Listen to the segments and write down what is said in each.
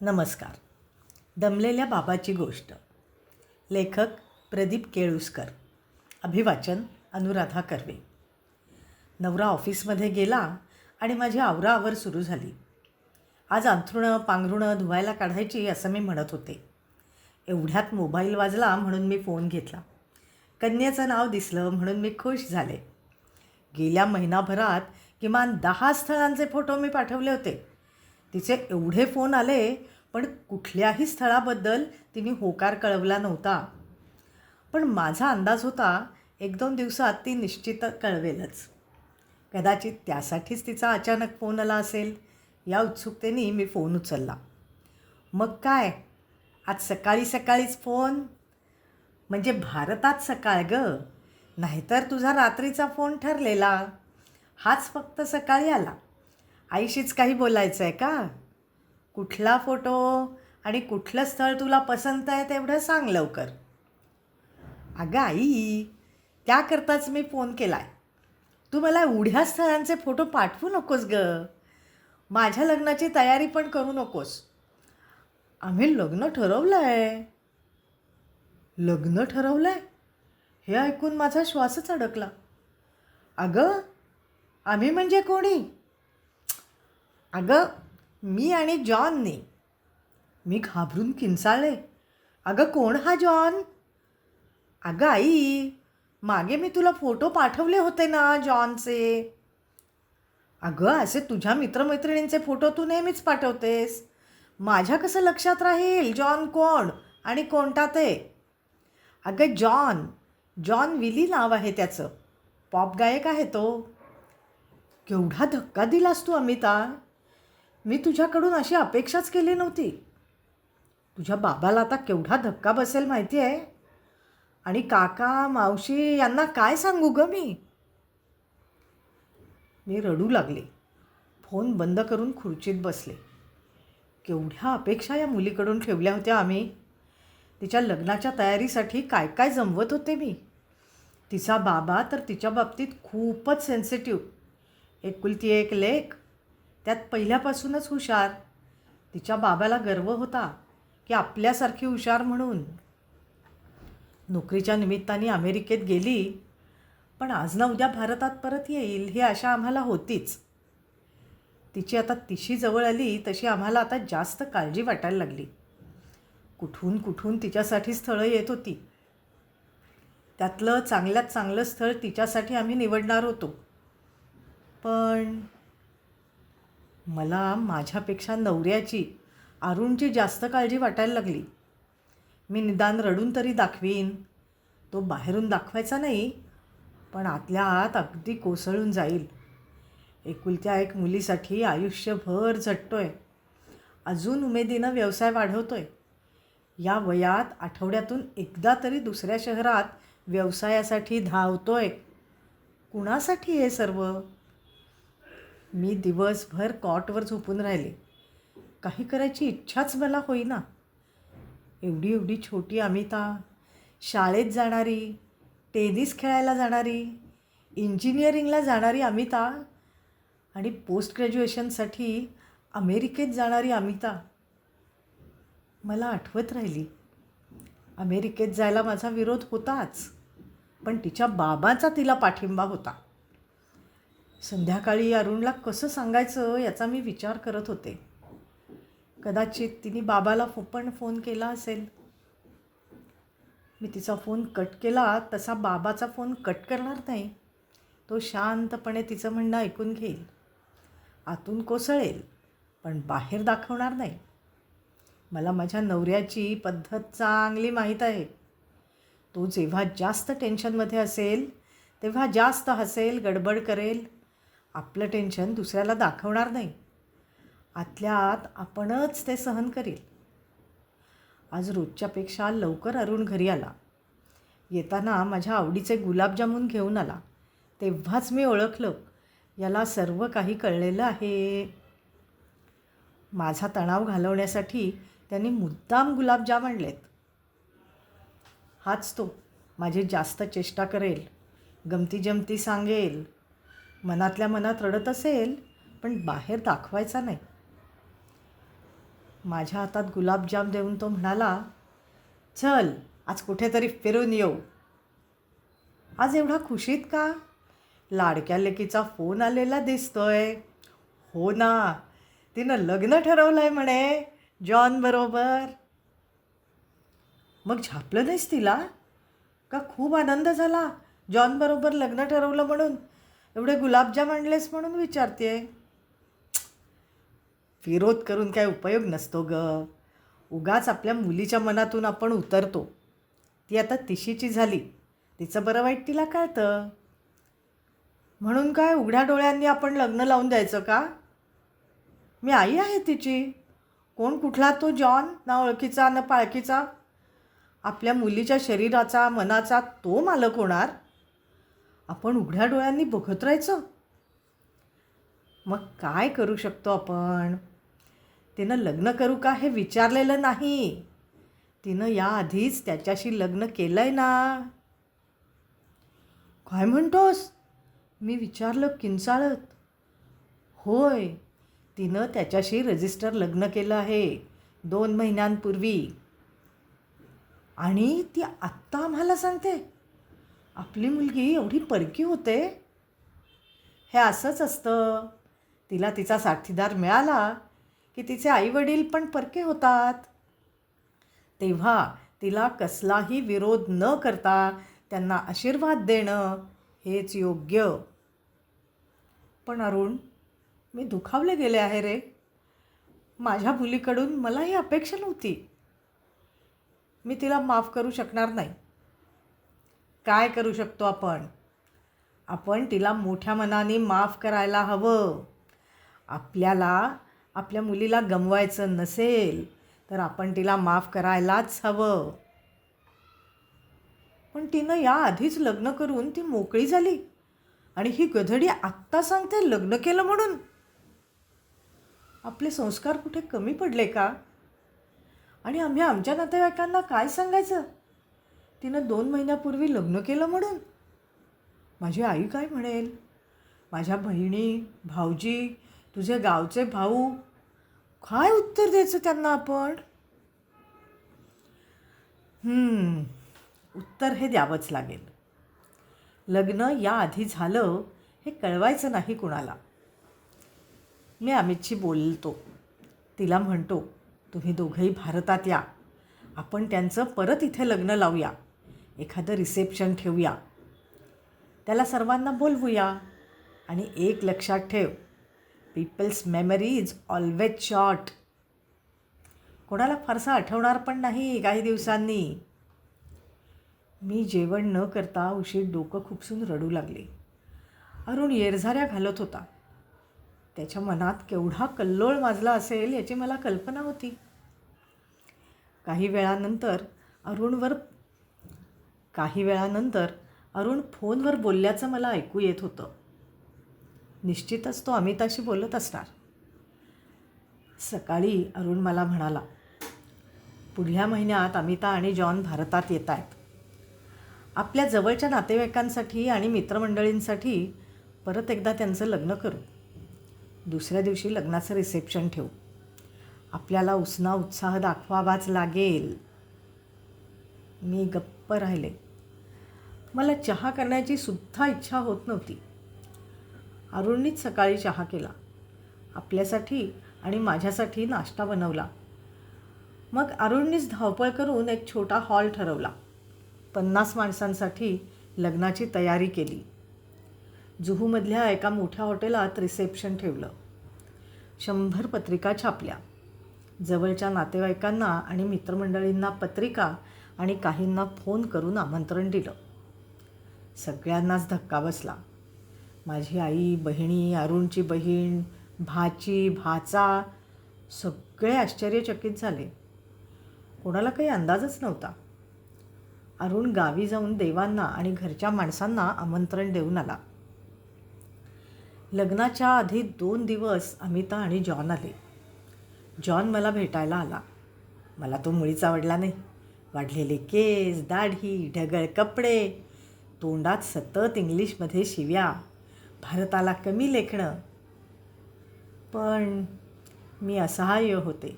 नमस्कार. दमलेल्या बाबाची गोष्ट. लेखक प्रदीप केळुसकर. अभिवाचन अनुराधा कर्वे. नवरा ऑफिसमध्ये गेला आणि माझी आवराआवर सुरू झाली. आज अंथरुणं पांघरुणं धुवायला काढायची असं मी म्हणत होते. एवढ्यात मोबाईल वाजला म्हणून मी फोन घेतला. कन्याचं नाव दिसलं म्हणून मी खुश झाले. गेल्या महिनाभरात किमान दहा स्थळांचे फोटो मी पाठवले होते. तिचे एवढे फोन आले पण कुठल्याही स्थळाबद्दल तिने होकार कळवला नव्हता. पण माझा अंदाज होता एक दोन दिवसात ती निश्चित कळवेलच. कदाचित त्यासाठीच तिचा अचानक फोन आला असेल. या उत्सुकतेने मी फोन उचलला. मग काय? आज सकाळी सकाळीच फोन? म्हणजे भारतात सकाळ ग. नाहीतर तुझा रात्रीचा फोन ठरलेला. हाच फक्त सकाळी आला. आईशीच काही बोलायचं आहे का? कुठला फोटो आणि कुठलं स्थळ तुला पसंत आहे तेवढं सांग लवकर. अगं आई त्याकरताच मी फोन केला आहे तू मला एवढ्या स्थळांचे फोटो पाठवू नकोस ग. माझ्या लग्नाची तयारी पण करू नकोस. आम्ही लग्न ठरवलं आहे लग्न ठरवलं आहे हे ऐकून माझा श्वासच अडकला. अगं आम्ही म्हणजे कोणी? अगं मी आणि जॉनने. मी घाबरून किंचाळले. अगं कोण हा जॉन? अगं आई मागे मी तुला फोटो पाठवले होते ना जॉनचे. अगं असे तुझ्या मित्रमैत्रिणींचे फोटो तू नेहमीच पाठवतेस. माझ्या कसं लक्षात राहील जॉन कोण आणि कोणता ते? अगं जॉन जॉन विली नाव आहे त्याचं. पॉप गायक आहे तो. केवढा धक्का दिलास तू अमिता. मी तुझ्याकडून अशी अपेक्षाच केली नव्हती. तुझ्या बाबाला आता केवढा धक्का बसेल माहिती आहे? आणि काका मावशी यांना काय सांगू ग मी? मी रडू लागले. फोन बंद करून खुर्चीत बसले. केवढ्या अपेक्षा या मुलीकडून ठेवल्या होत्या आम्ही. तिच्या लग्नाच्या तयारीसाठी काय काय जमवत होते मी. तिचा बाबा तर तिच्या बाबतीत खूपच सेन्सिटिव्ह एकुलती एक लेख त्यात पहिल्यापासूनच हुशार. तिच्या बाबाला गर्व होता की आपल्यासारखी हुशार म्हणून. नोकरीच्या निमित्ताने अमेरिकेत गेली पण आज ना उद्या भारतात परत येईल ही आशा आम्हाला होतीच. तिची आता तिशी जवळ आली तशी आम्हाला आता जास्त काळजी वाटायला लागली. कुठून कुठून तिच्यासाठी स्थळं येत होती. त्यातलं चांगल्यात चांगलं स्थळ तिच्यासाठी आम्ही निवडणार होतो. पण मला माझ्यापेक्षा नवऱ्याची अरुणची जास्त काळजी वाटायला लागली. मी निदान रडून तरी दाखवीन. तो बाहेरून दाखवायचा नाही पण आतल्या आत अगदी कोसळून जाईल. एकुलत्या एक मुलीसाठी आयुष्यभर झटतोय. अजून उमेदीनं व्यवसाय वाढवतोय. या वयात आठवड्यातून एकदा तरी दुसऱ्या शहरात व्यवसायासाठी धावतोय. कुणासाठी हे सर्व? मी दिवसभर कॉटवर झोपून राहिले. काही करायची इच्छाच मला होईना. एवढी एवढी छोटी अमिता शाळेत जाणारी टेनिस खेळायला जाणारी इंजिनिअरिंगला जाणारी अमिता आणि पोस्ट ग्रॅज्युएशनसाठी अमेरिकेत जाणारी अमिता. मला आठवत राहिली. अमेरिकेत जायला माझा विरोध होताच पण तिच्या बाबाचा तिला पाठिंबा होता. संध्याकाळी अरुणला कसं सांगायचं याचा मी विचार करत होते. कदाचित तिने बाबाला फो पण फोन केला असेल. मी तिचा फोन कट केला तसा बाबाचा फोन कट करणार नाही. तो शांतपणे तिचं म्हणणं ऐकून घेईल. आतून कोसळेल पण बाहेर दाखवणार नाही. मला माझ्या नवऱ्याची पद्धत चांगली माहीत आहे. तो जेव्हा जास्त टेन्शनमध्ये असेल तेव्हा जास्त हसेल गडबड करेल आपलं टेन्शन दुसऱ्याला दाखवणार नाही. आतल्या आत आपणच ते सहन करील. आज रोजच्यापेक्षा लवकर अरुण घरी आला. येताना माझ्या आवडीचे गुलाबजामून घेऊन आला. तेव्हाच मी ओळखलं. याला सर्व काही कळलेलं आहे. माझा तणाव घालवण्यासाठी त्यांनी मुद्दाम गुलाबजाम आणलेत. हाच तो. माझी जास्त चेष्टा करेल. गमती जमती सांगेल. मनातल्या मनात रडत असेल पण बाहेर दाखवायचा नाही. माझ्या हातात गुलाबजाम देऊन तो म्हणाला चल आज कुठेतरी फिरून येऊ. आज एवढा खुशीत का? लाडक्या लेकीचा फोन आलेला दिसतोय. हो ना तिनं लग्न ठरवलं आहे म्हणे जॉन बरोबर. मग झापलं नाहीस तिला? का खूप आनंद झाला? जॉन बरोबर लग्न ठरवलं म्हणून एवढे गुलाबजाम आणलेस म्हणून विचारते विरोध करून काय उपयोग नसतो ग. उगाच आपल्या मुलीच्या मनातून आपण उतरतो. ती आता तिशीची झाली. तिचं बरं वाईट तिला कळतं. म्हणून काय उघड्या डोळ्यांनी आपण लग्न लावून द्यायचं का? मी आई आहे तिची. कोण कुठला तो जॉन? ना ओळखीचा ना पाळखीचा? आपल्या मुलीच्या शरीराचा मनाचा तो मालक होणार? आपण उघड्या डोळ्यांनी बघत राहायचं. मग काय करू शकतो आपण? तिनं लग्न करू का हे विचारलेलं नाही. तिनं याआधीच त्याच्याशी लग्न केलं आहे ना. काय म्हणतोस? मी विचारलं किंचाळत. होय तिनं त्याच्याशी रजिस्टर लग्न केलं आहे दोन महिन्यांपूर्वी. आणि ती आत्ता आम्हाला सांगते. आपली मुलगी एवढी परकी होते? हे असंच असतं. तिला तिचा साथीदार मिळाला की तिचे आईवडील पण परके होतात. तेव्हा तिला कसलाही विरोध न करता त्यांना आशीर्वाद देणं हेच योग्य. पण अरुण मी दुखावले गेले आहे रे. माझ्या मुलीकडून मला ही अपेक्षा नव्हती. मी तिला माफ करू शकणार नाही. काय करू शकतो आपण? आपण तिला मोठ्या मनाने माफ करायला हवं. आपल्याला आपल्या मुलीला गमवायचं नसेल तर आपण तिला माफ करायलाच हवं. पण तिनं याआधीच लग्न करून ती मोकळी झाली. आणि ही गधडी आत्ता सांगते लग्न केलं म्हणून. आपले संस्कार कुठे कमी पडले का? आणि आम्ही आमच्या नातेवाईकांना काय सांगायचं? तिनं दोन महिन्यापूर्वी लग्न केलं म्हणून. माझी आई काय म्हणेल? माझ्या बहिणी भाऊजी तुझे गावचे भाऊ काय उत्तर द्यायचं त्यांना आपण? उत्तर हे द्यावंच लागेल. लग्न याआधी झालं हे कळवायचं नाही कुणाला. मी अमितशी बोलतो. तिला म्हणतो तुम्ही दोघंही भारतात या. आपण त्यांचं परत इथे लग्न लावूया. एखादं रिसेप्शन ठेवूया. त्याला सर्वांना बोलवूया. आणि एक लक्षात ठेव people's memory is always short कोणाला फारसा आठवणार पण नाही काही दिवसांनी. मी जेवण न करता उशीर डोकं खुपसून रडू लागले. अरुण येरझाऱ्या घालत होता. त्याच्या मनात केवढा कल्लोळ माजला असेल याची मला कल्पना होती. काही वेळानंतर अरुणवर काही वेळानंतर अरुण फोनवर बोलल्याचं मला ऐकू येत होतं. निश्चितच तो अमिताशी बोलत असणार. सकाळी अरुण मला म्हणाला पुढल्या महिन्यात अमिता आणि जॉन भारतात येत आहेत. आपल्या जवळच्या नातेवाईकांसाठी आणि मित्रमंडळींसाठी परत एकदा त्यांचं लग्न करू. दुसऱ्या दिवशी लग्नाचं रिसेप्शन ठेवू. आपल्याला उसना उत्साह दाखवावाच लागेल. मी गप्प राहिले. मला चहा करण्याची सुद्धा इच्छा होत नव्हती. अरुणनीच सकाळी चहा केला. आपल्यासाठी आणि माझ्यासाठी नाश्ता बनवला. मग अरुणनीच धावपळ करून एक छोटा हॉल ठरवला. पन्नास माणसांसाठी लग्नाची तयारी केली. जुहूमधल्या एका मोठ्या हॉटेलात रिसेप्शन ठेवलं. शंभर पत्रिका छापल्या. जवळच्या नातेवाईकांना आणि मित्रमंडळींना पत्रिका आणि काहींना फोन करून आमंत्रण दिलं. सगळ्यांनाच धक्का बसला. माझी आई बहिणी अरुणची बहीण भाची भाचा सगळे आश्चर्यचकित झाले. कोणाला काही अंदाजच नव्हता. अरुण गावी जाऊन देवांना आणि घरच्या माणसांना आमंत्रण देऊन आला. लग्नाच्या आधी दोन दिवस अमिता आणि जॉन आले. जॉन मला भेटायला आला. मला तो मुळीच आवडला नाही. वाढलेले केस दाढी ढगळ कपडे तोंडात सतत इंग्लिशमध्ये शिव्या. भारताला कमी लेखणं. पण मी असहाय्य होते.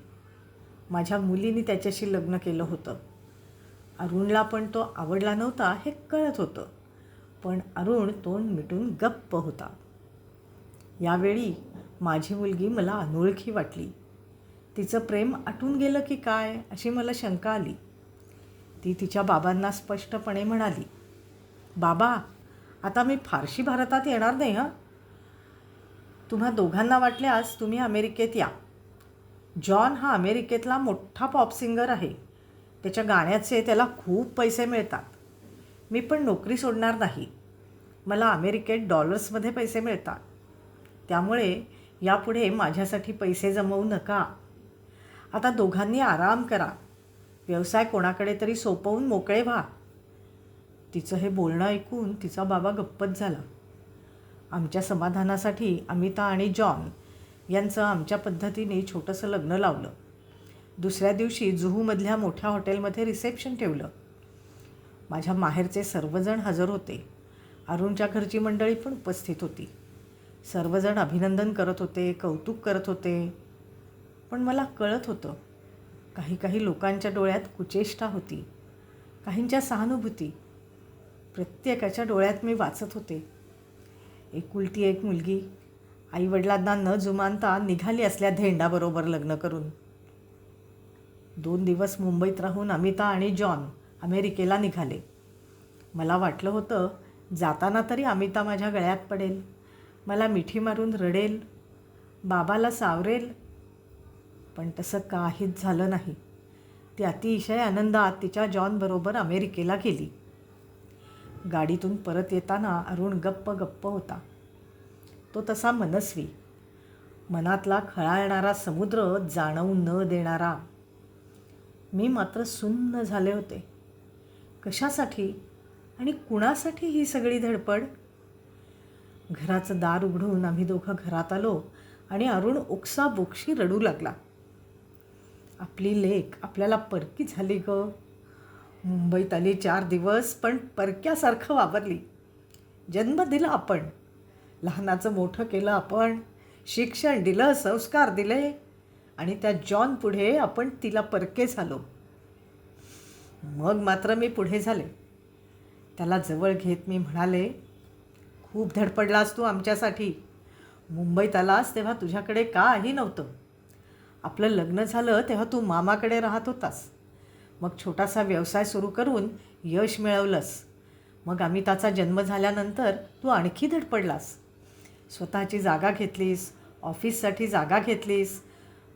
माझ्या मुलीने त्याच्याशी लग्न केलं होतं. अरुणला पण तो आवडला नव्हता हे कळत होतं. पण अरुण तोंड मिटून गप्प होता. यावेळी माझी मुलगी मला अनोळखी वाटली. तिचं प्रेम आटून गेलं की काय अशी मला शंका आली. ती तिच्या बाबांना स्पष्टपणे म्हणाली बाबा आता मी फारशी भारतात येणार नाही हं. तुम्हा दोघांना वाटल्यास तुम्ही अमेरिकेत या. जॉन हा अमेरिकेतला मोठा पॉप सिंगर आहे. त्याच्या गाण्याचे त्याला खूप पैसे मिळतात. मी पण नोकरी सोडणार नाही. मला अमेरिकेत डॉलर्समध्ये पैसे मिळतात. त्यामुळे यापुढे माझ्यासाठी पैसे जमवू नका. आता दोघांनी आराम करा. व्यवसाय कोणाकडे तरी सोपवून मोकळे व्हा. तिचं हे बोलणं ऐकून तिचा बाबा गप्पच झाला. आमच्या समाधानासाठी अमिता आणि जॉन यांचं आमच्या पद्धतीने छोटंसं लग्न लावलं. दुसऱ्या दिवशी जुहूमधल्या मोठ्या हॉटेलमध्ये रिसेप्शन ठेवलं. माझ्या माहेरचे सर्वजण हजर होते. अरुणच्या घरची मंडळी पण उपस्थित होती. सर्वजण अभिनंदन करत होते कौतुक करत होते. पण मला कळत होतं काही काही लोकांच्या डोळ्यात कुचेष्टा होती. काहींच्या सहानुभूती प्रत्येकाच्या डोळ्यात मी वाचत होते. एकुलती एक मुलगी. आईवडिलांना न जुमानता निघाली असल्या धेंडाबरोबर लग्न करून. दोन दिवस मुंबईत राहून अमिता आणि जॉन अमेरिकेला निघाले. मला वाटलं होतं जाताना तरी अमिता माझ्या गळ्यात पडेल. मला मिठी मारून रडेल. बाबाला सावरेल. पण तसं काहीच झालं नाही. ती अतिशय आनंदात तिच्या जॉनबरोबर अमेरिकेला गेली. गाडीतून परत येताना अरुण गप्प गप्प होता. तो तसा मनस्वी. मनातला खळाळणारा समुद्र जाणवू न देणारा. मी मात्र सुन्न झाले होते. कशासाठी आणि कुणासाठी ही सगळी धडपड? घराचं दार उघडून आम्ही दोघं घरात आलो आणि अरुण ओक्साबोक्षी रडू लागला. आपली लेख आपल्याला परकी झाली ग. मुंबईत आली चार दिवस पण परक्यासारखं वावरली. जन्म दिला आपण. लहानाचं मोठं केलं आपण. शिक्षण दिलं संस्कार दिले. आणि त्या जॉन पुढे आपण तिला परके झालो. मग मात्र मी पुढे झाले. त्याला जवळ घेत मी म्हणाले खूप धडपडलास तू आमच्यासाठी. मुंबईत आलास तेव्हा तुझ्याकडे काही नव्हतं. आपलं लग्न झालं तेव्हा तू मामाकडे राहत होतास. मग छोटासा व्यवसाय सुरू करून यश मिळवलंस. मग अमिताचा जन्म झाल्यानंतर तू आणखी धडपडलास. स्वतःची जागा घेतलीस ऑफिससाठी जागा घेतलीस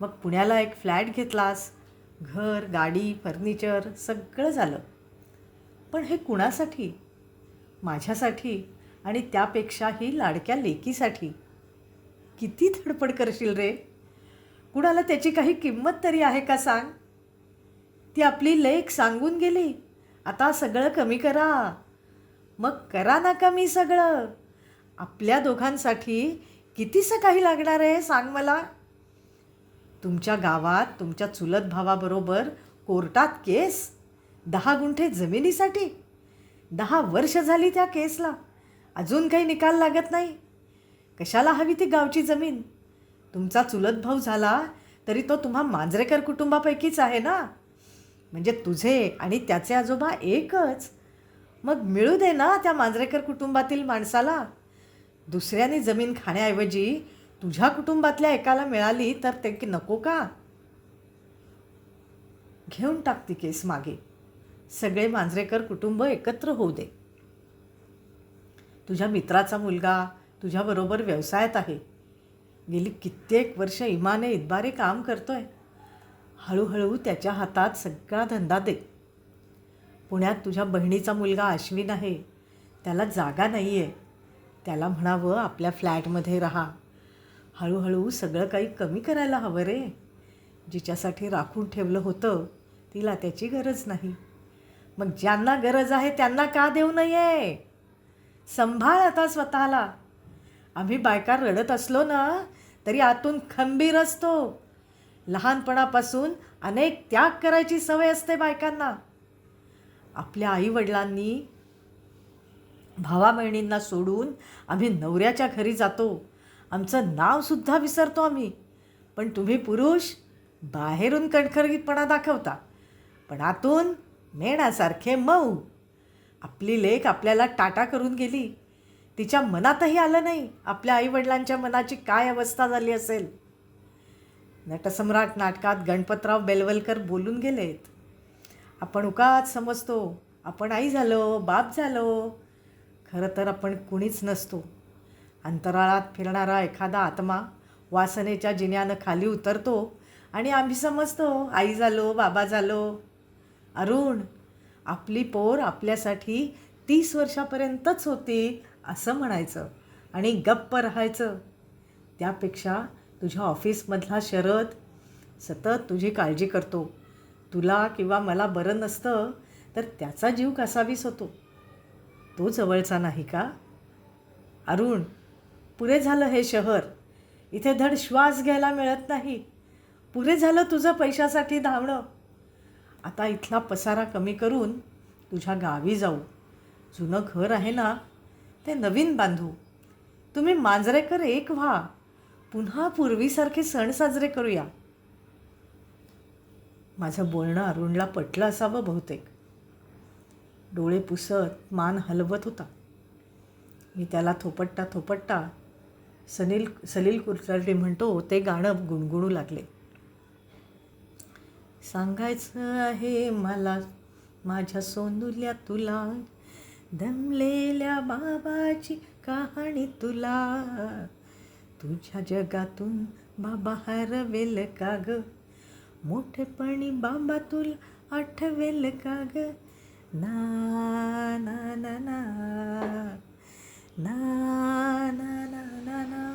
मग पुण्याला एक फ्लॅट घेतलास घर गाडी फर्निचर सगळं झालं. पण हे कुणासाठी? माझ्यासाठी आणि त्यापेक्षाही लाडक्या लेकीसाठी. किती धडपड करशील रे? कुणाला त्याची काही किंमत तरी आहे का सांग? ती आपली लेख सांगून गेली. आता सगळं कमी करा. मग करा ना कमी सगळं. आपल्या दोघांसाठी कितीसं काही लागणार आहे सांग मला. तुमच्या गावात तुमच्या चुलत भावाबरोबर कोर्टात केस. दहा गुंठे जमिनीसाठी. दहा वर्ष झाली त्या केसला. अजून काही निकाल लागत नाही. कशाला हवी ती गावची जमीन? तुमचा चुलत भाऊ झाला तरी तो तुम्हा मांजरेकर कुटुंबापैकीच आहे ना? म्हणजे तुझे आणि त्याचे आजोबा एकच. मग मिळू दे ना त्या मांजरेकर कुटुंबातील माणसाला. दुसऱ्याने जमीन खाण्याऐवजी तुझ्या कुटुंबातल्या एकाला मिळाली तर ते की नको का? घेऊन टाक ती केस मागे. सगळे मांजरेकर कुटुंब एकत्र होऊ दे. तुझ्या मित्राचा मुलगा तुझ्याबरोबर व्यवसायात आहे. गेली कित्येक वर्ष इमाने इतबारे काम करतोय. हळूहळू त्याच्या हातात सगळा धंदा दे. पुण्यात तुझ्या बहिणीचा मुलगा अश्विन आहे. त्याला जागा नाही आहे त्याला म्हणावं आपल्या फ्लॅटमध्ये राहा. हळूहळू सगळं काही कमी करायला हवं रे. जिच्यासाठी राखून ठेवलं होतं तिला त्याची गरज नाही. मग ज्यांना गरज आहे त्यांना का देऊ नये? संभाळ आता स्वतःला. आम्ही बायका रडत असलो ना तरी आतून खंबीर असतो. लहानपणापासून अनेक त्याग करायची सवय असते बायकांना. आपल्या आईवडिलांनी भावा बहिणींना सोडून आम्ही नवऱ्याच्या घरी जातो. आमचं नावसुद्धा विसरतो आम्ही. पण तुम्ही पुरुष बाहेरून कणखरगीतपणा दाखवता. पण आतून मेणासारखे मऊ. आपली लेख आपल्याला टाटा करून गेली. तिच्या मनातही आलं नाही आपल्या आईवडिलांच्या मनाची काय अवस्था झाली असेल. नटसम्राट नाटकात गणपतराव बेलवलकर बोलून गेलेत. आपण उकाच समजतो आपण आई झालो बाप झालो. खरं तर आपण कुणीच नसतो. अंतराळात फिरणारा एखादा आत्मा वासनेच्या जिन्यानं खाली उतरतो आणि आम्ही समजतो आई झालो बाबा झालो. अरुण आपली पोर आपल्यासाठी तीस वर्षापर्यंतच होती असं म्हणायचं आणि गप्प राहायचं. त्यापेक्षा तुझ्या ऑफिसमधला शरद सतत तुझी काळजी करतो. तुला किंवा मला बरं नसतं तर त्याचा जीव कसावीस होतो? तो जवळचा नाही का? अरुण पुरे झालं हे शहर. इथे धड श्वास घ्यायला मिळत नाही. पुरे झालं तुझं पैशासाठी धावणं. आता इथला पसारा कमी करून तुझ्या गावी जाऊ. जुनं घर आहे ना ते नवीन बांधू. तुम्ही मांजरेकर एक व्हा. पुन्हा पूर्वीसारखे सण साजरे करूया. माझं बोलणं अरुणला पटलं असावं बहुतेक. डोळे पुसत मान हलवत होता. मी त्याला थोपट्टा थोपट्टा सनील सलील कुलकर्णी म्हणतो ते गाणं गुणगुणू लागले. सांगायचं आहे मला माझ्या सोनुल्या तुला दमलेल्या बाबाची कहाणी तुला. तुझ्या जगातून बाबा हरवेल का ग मोठेपणी बाबा तुला आठवेल का ग ना ना ना ना. ना ना ना ना ना.